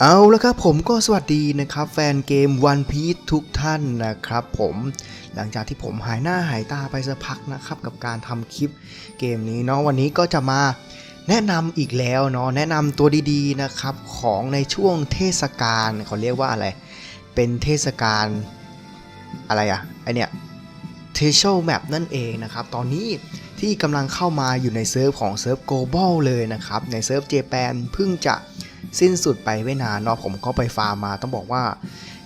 เอาละครับผมก็สวัสดีนะครับแฟนเกม One Piece ทุกท่านนะครับผมหลังจากที่ผมหายหน้าหายตาไปสักพักนะครับกับการทำคลิปเกมนี้เนาะวันนี้ก็จะมาแนะนำอีกแล้วเนาะแนะนำตัวดีๆนะครับของในช่วงเทศกาลเขาเรียกว่าอะไร เป็นเทศกาลอะไรอะไอเนี่ย t e s h a l Map นั่นเองนะครับตอนนี้ที่กำลังเข้ามาอยู่ในเซิร์ฟของเซิร์ฟ Global เลยนะครับในเซิร์ฟเจแปนเพิ่งจะ สิ้นสุดไปไม่นานเนาะผมก็ไปฟาร์มมา ต้องบอกว่า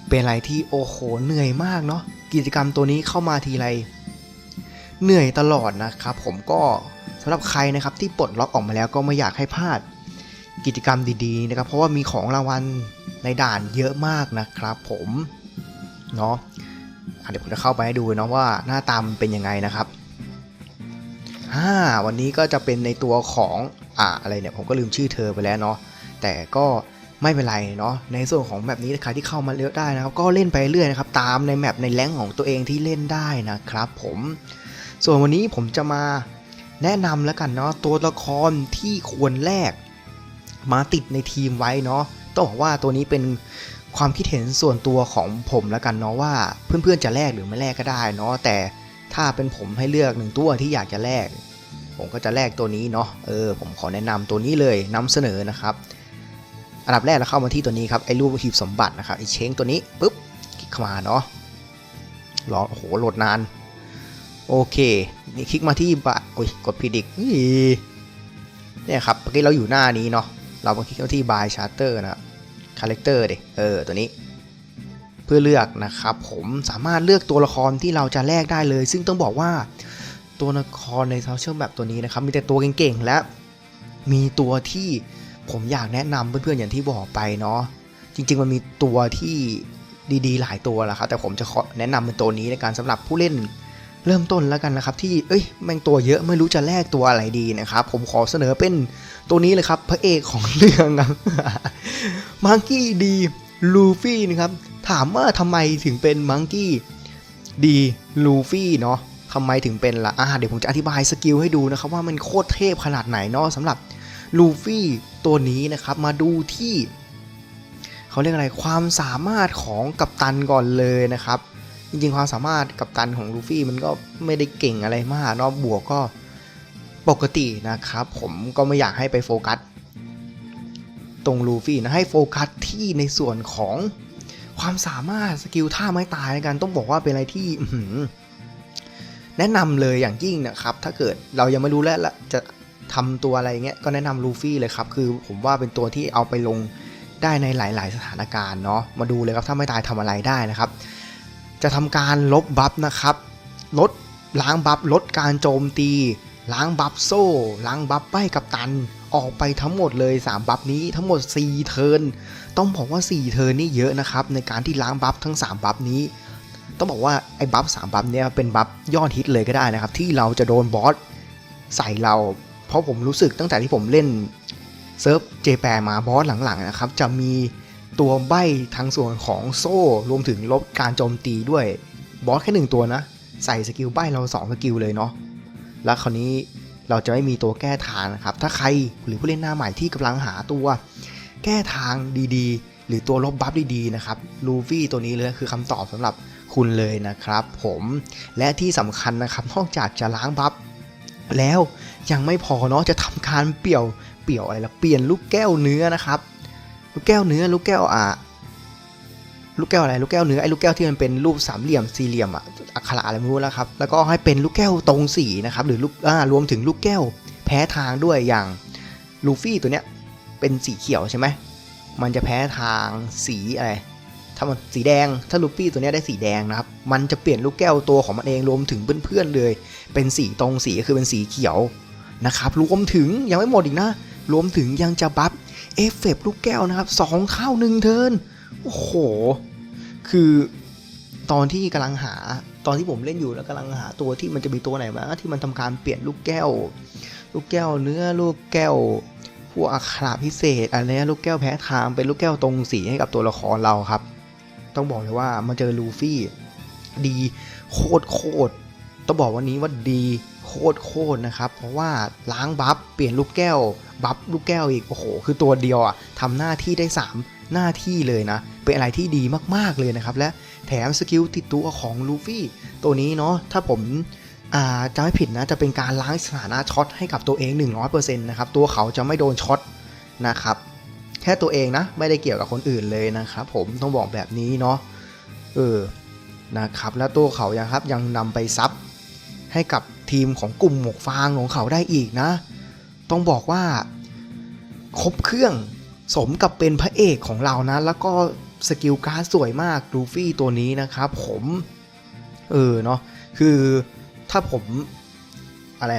เป็นอะไรที่โอ้โหเหนื่อยมากเนาะกิจกรรมตัวนี้เข้ามาทีไรเหนื่อยตลอดนะครับ ผมก็สำหรับใครนะครับที่ปลดล็อกออกมาแล้วก็ไม่อยากให้พลาดกิจกรรมดีๆนะครับ เพราะว่ามีของรางวัลในด่านเยอะมากนะครับ ผมเนาะเดี๋ยวผมจะเข้าไปให้ดูเนาะว่าหน้าตามเป็นยังไงนะครับฮ่าวันนี้ก็จะเป็นในตัวของอ่าอะไรเนี่ยผมก็ลืมชื่อเธอไปแล้วเนาะ แต่ก็ไม่เป็นไรเนาะในส่วนของแบบนี้ใครที่เข้ามาเลือกได้นะครับ ก็เล่นไปเรื่อยนะครับ ตามในแมปในแรงของตัวเองที่เล่นได้นะครับผมส่วนวันนี้ผมจะมาแนะนำแล้วกันเนาะตัวละครที่ควรแลกมาติดในทีมไว้เนาะต้องบอกว่าตัวนี้เป็นความคิดเห็นส่วนตัวของผมแล้วกันเนาะว่าเพื่อนๆจะแลกหรือไม่แลกก็ได้เนาะแต่ถ้าเป็นผมให้เลือกหนึ่งตัวที่อยากจะแลกผมก็จะแลกตัวนี้เนาะเออผมขอแนะนำตัวนี้เลยนำเสนอนะครับ อันดับแรกเราเข้ามาที่ตัวนี้ครับไอ้รูปหีบสมบัตินะครับไอ้เช้งตัวนี้ปุ๊บคลิกเข้ามาเนาะรอโอ้โหโหลดนานโอเคนี่คลิกมาที่บะอุ้ยกดผิดอีกเนี่ยครับเมื่อกี้เราอยู่หน้านี้เนาะเรามาคลิกมาที่ buy charter นะครับคาแรคเตอร์ดิเออตัวนี้เพื่อเลือกนะครับผมสามารถเลือกตัวละครที่เราจะแลกได้เลย ซึ่งต้องบอกว่าตัวละครในโซเชียลแบบตัวนี้นะครับมีแต่ตัวเก่งๆและมีตัวที่ ผมอยากแนะนำเพื่อนๆอย่างที่บอกไปเนาะจริง ๆ มันมีตัวที่ดีๆ หลายตัวแหละครับ แต่ผมจะขอแนะนำเป็นตัวนี้ในการสำหรับผู้เล่นเริ่มต้นแล้วกันนะครับ ที่เอ้ยแม่งตัวเยอะไม่รู้จะแลกตัวอะไรดีนะครับ ผมขอเสนอเป็นตัวนี้เลยครับ พระเอกของเรื่องครับมังกี้ดีลูฟี่นะครับ ถามว่าทำไมถึงเป็นมังกี้ดีลูฟี่เนาะทำไมถึงเป็นละ่ะเดี๋ยวผมจะอธิบายสกิลให้ดูนะครับ ว่ามันโคตรเทพขนาดไหนเนาะสำหรับ ลูฟี่ตัวนี้นะครับมาดูที่เขาเรียกอะไรความสามารถของกัปตันก่อนเลยนะครับ จริงๆความสามารถกัปตันของลูฟี่มันก็ไม่ได้เก่งอะไรมากเนาะบวกก็ปกตินะครับ ผมก็ไม่อยากให้ไปโฟกัสตรงลูฟี่นะให้โฟกัสที่ในส่วนของความสามารถสกิลท่าไม้ตายในการต้องบอกว่าเป็นอะไรที่แนะนำเลยอย่างยิ่งนะครับ ถ้าเกิดเรายังไม่รู้แล้วละจะ ทำตัวอะไรเงี้ยก็แนะนำลูฟี่เลยครับ คือผมว่าเป็นตัวที่เอาไปลงได้ในหลาย ๆ สถานการณ์เนาะมาดูเลยครับถ้าไม่ตายทำอะไรได้นะครับ จะทำการลบบัฟนะครับ ลดล้างบัฟลดการโจมตี ล้างบัฟโซ่ ล้างบัฟใบกับตัน ออกไปทั้งหมดเลย 3 บัฟนี้ทั้งหมด 4 เทินต้องบอกว่า 4 เทินนี่เยอะนะครับ ในการที่ล้างบัฟทั้ง 3 บัฟนี้ ต้องบอกว่าไอ้บัฟ3บัฟเนี้ยเป็นบัฟยอดฮิตเลยก็ได้นะครับ ที่เราจะโดนบอสใส่เรา เพราะผมรู้สึกตั้งแต่ที่ผมเล่นเซิร์ฟเจแปมาบอสหลังๆนะครับ จะมีตัวใบทั้งส่วนของโซ่รวมถึงลบการโจมตีด้วยบอสแค่หนึ่งตัวนะ ใส่สกิลใบเรา2สกิลเลยเนาะแล้วคราวนี้เราจะไม่มีตัวแก้ทางนะครับ ถ้าใครหรือผู้เล่นหน้าใหม่ที่กำลังหาตัว แก้ทางดีๆ หรือตัวลบบัฟดีๆนะครับลูฟี่ตัวนี้เลยคือคำตอบสำหรับคุณเลยนะครับ ผมและที่สำคัญนะครับนอกจากจะล้างบัฟ แล้วยังไม่พอเนาะจะทำการเปี่ยวเปี่ยวอะไรละเปลี่ยนลูกแก้วเนื้อนะครับ ลูกแก้วเนื้อลูกแก้วอะลูกแก้วอะไรลูกแก้วเนื้อไอ้ลูกแก้วที่มันเป็นรูปสามเหลี่ยมสี่เหลี่ยมอะอักขระอะไรไม่รู้แล้วครับแล้วก็ให้เป็นลูกแก้วตรงสีนะครับหรือลูกอ่ารวมถึงลูกแก้วแพ้ทางด้วยอย่างลูฟี่ตัวเนี้ยเป็นสีเขียวใช่ไหมมันจะแพ้ทางสีอะไร ถ้ามันสีแดงถ้าลูฟี่ตัวนี้ได้สีแดงนะครับ มันจะเปลี่ยนลูกแก้วตัวของมันเองรวมถึงเพื่อนๆเลย เป็นสีตรงสีคือเป็นสีเขียวนะครับรวมถึงยังไม่หมดอีกนะ รวมถึงยังจะบัฟเอฟเฟกต์ลูกแก้วนะครับสองเท่าหนึ่งเทิร์นโอ้โห คือตอนที่กำลังหาตอนที่ผมเล่นอยู่แล้วกำลังหาตัวที่มันจะมีตัวไหนบ้างที่มันทำการเปลี่ยนลูกแก้ว ลูกแก้วเนื้อลูกแก้วพวกอักขระพิเศษอันนี้ลูกแก้วแพ้ทางเป็นลูกแก้วตรงสีให้กับตัวละครเราครับ ต้องบอกเลยว่ามาเจอลูฟี่ดีโคตรโคตรต้องบอกวันนี้ว่าดีโคตรโคตรนะครับ เพราะว่าล้างบัฟเปลี่ยนลูกแก้ว บัฟลูกแก้วอีกโอ้โหคือตัวเดียวอะทำหน้าที่ได้ 3 หน้าที่เลยนะ เป็นอะไรที่ดีมากๆเลยนะครับ และแถมสกิลติดตัวของลูฟี่ตัวนี้เนาะถ้าผมอ่าจำไม่ผิดนะจะเป็นการล้างสถานะช็อตให้กับตัวเอง 100%นะครับตัวเขาจะไม่โดนช็อตนะครับ แค่ตัวเองนะ ไม่ได้เกี่ยวกับคนอื่นเลยนะครับผมต้องบอกแบบนี้เนาะเออนะครับแล้วตัวเขายังครับยังนำไปซับให้กับทีมของกลุ่มหมวกฟางของเขาได้อีกนะ ต้องบอกว่าครบเครื่องสมกับเป็นพระเอกของเรานะ แล้วก็สกิลการ์ดสวยมากลูฟี่ตัวนี้นะครับผมเออเนาะคือถ้าผมอะไร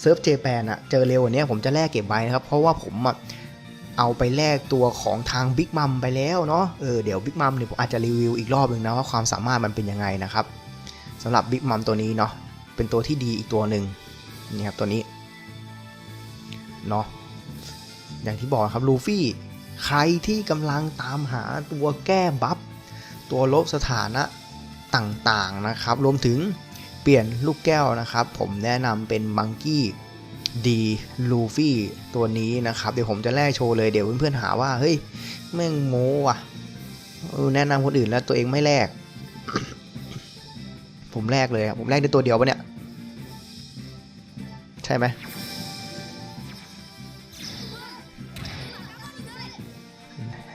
เซิร์ฟเจแปนอะเจอเร็วกว่านี้ผมจะแลกเก็บไว้นะครับ เพราะว่าผมอะ เอาไปแลกตัวของทางบิ๊กมัมไปแล้วเนาะเออเดี๋ยวบิ๊กมัมเนี่ยผมอาจจะรีวิวอีกรอบหนึ่งนะว่าความสามารถมันเป็นยังไงนะครับสำหรับบิ๊กมัมตัวนี้เนาะเป็นตัวที่ดีอีกตัวหนึ่งนี่ครับตัวนี้เนาะอย่างที่บอกครับลูฟี่ใครที่กำลังตามหาตัวแก้บัฟตัวลบสถานะต่างๆนะครับ รวมถึงเปลี่ยนลูกแก้วนะครับ ผมแนะนำเป็นมังกี้ ดีลูฟี่ตัวนี้นะครับ เดี๋ยวผมจะแลกโชว์เลยเดี๋ยวเพื่อนๆหาว่า เฮ้ย แม่งโม้ว่ะแนะนำคนอื่นแล้วตัวเองไม่แลกผมแลกเลยผมแลกได้ตัวเดียวปะเนี่ย ใช่ไหม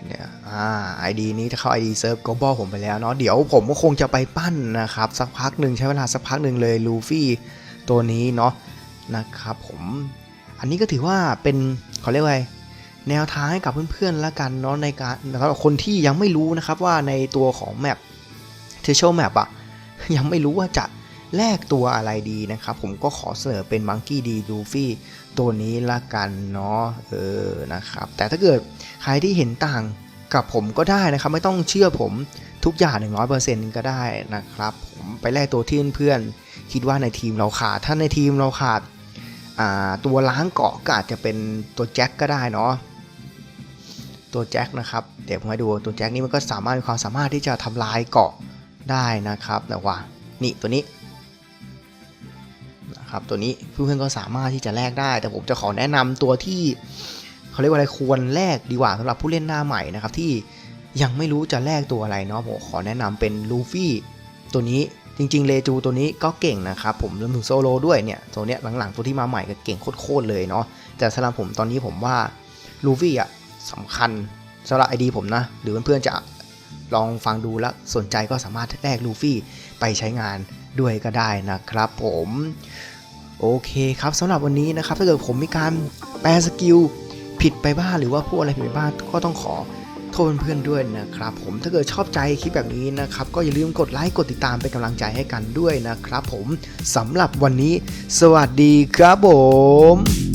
เนี่ยอ่าไอดีนี้จะเข้า ID เซิร์ฟ global ผมไปแล้วเนาะเดี๋ยวผมก็คงจะไปปั้นนะครับ สักพักหนึ่งใช้เวลาสักพักหนึ่งเลยลูฟี่ตัวนี้เนาะ นะครับผมอันนี้ก็ถือว่าเป็นเขาเรียกว่าแนวทางให้กับเพื่อนๆแล้วกันเนาะในการสำหรับคนที่ยังไม่รู้นะครับว่าในตัวของแมปเทเชลแมปอะยังไม่รู้ว่าจะแลกตัวอะไรดีนะครับ ผมก็ขอเสนอเป็นมังกี้ดีลูฟี่ตัวนี้ละกันเนาะเออนะครับ แต่ถ้าเกิดใครที่เห็นต่างกับผมก็ได้นะครับ ไม่ต้องเชื่อผมทุกอย่าง 100%ก็ได้นะครับ ผมไปแลกตัวที่เพื่อนๆ คิดว่าในทีมเราขาด ถ้าในทีมเราขาดาตัวล้างเกาะก็อาจจะเป็นตัวแจ็คก็ได้เนาะตัวแจ็คนะครับเดี๋ยวผมให้ดูตัวแจ็คนี่มันก็สามารถมีความสามารถที่จะทำลายเกาะได้นะครับแต่ว่านี่ตัวนี้นะครับตัวนี้เพื่อนๆก็สามารถที่จะแลกได้ แต่ผมจะขอแนะนำตัวที่เขาเรียกว่าอะไรควรแลกดีกว่าสำหรับผู้เล่นหน้าใหม่นะครับที่ยังไม่รู้จะแลกตัวอะไรเนาะผมขอแนะนำเป็นลูฟี่ตัวนี้ จริง ๆ เลจูตัวนี้ก็เก่งนะครับผมรวมถึงโซโลด้วยเนี่ยตัวเนี้ยหลังๆตัวที่มาใหม่ก็เก่งโคตรๆเลยเนาะแต่สำหรับผมตอนนี้ผมว่าลูฟี่อะสำคัญสำหรับไอดีผมนะ หรือเพื่อนๆจะลองฟังดูแล้วสนใจก็สามารถแลกลูฟี่ไปใช้งานด้วยก็ได้นะครับผมโอเคครับสำหรับวันนี้นะครับถ้าเกิดผมมีการแปลสกิลผิดไปบ้างหรือว่าพูดอะไรผิดไปบ้างก็ต้องขอ โทษเพื่อนๆด้วยนะครับผมถ้าเกิดชอบใจคลิปแบบนี้นะครับก็อย่าลืมกดไลค์กดติดตามเป็นกำลังใจให้กันด้วยนะครับผมสำหรับวันนี้ สวัสดีครับผม